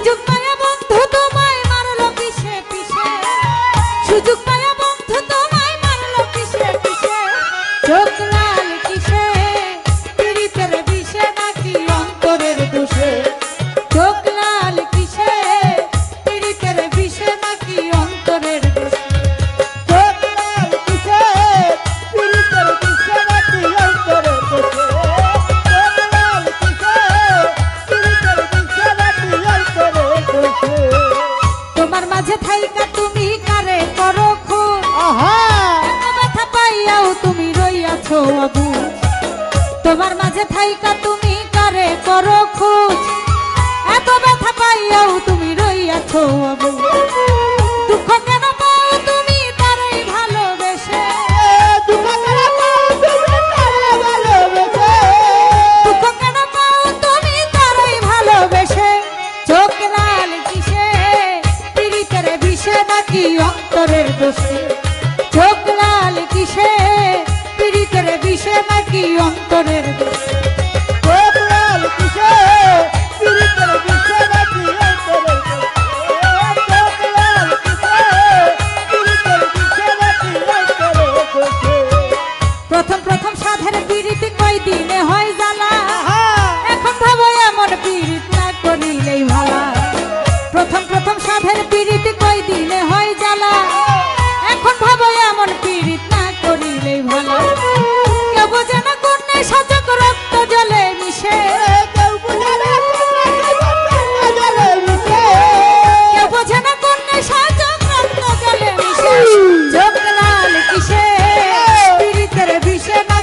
সুযোগ পায়া বন্ধু তোমায় মারলো পিছে পিছে সুযোগ পায়া বন্ধু তোমায় মারলো পিছে পিছে চোখ লাল আবু তোমার মাঝে থাইকা তুমি কারে করো খুঁজ? এত ব্যথা পাইয়াও তুমি রইয়াছো আবু দুঃখ কেন পাও তুমি তারই ভালোবেসে? দুঃখ করে পাও তুমি তারে ভালোবেসে? দুঃখ কেন পাও তুমি তারই ভালোবেসে? চোখ লাল কিসে? পীড়িতের বিষে নাকি অন্তরের দোষে? মিশে নাকি অন্তরের দেশে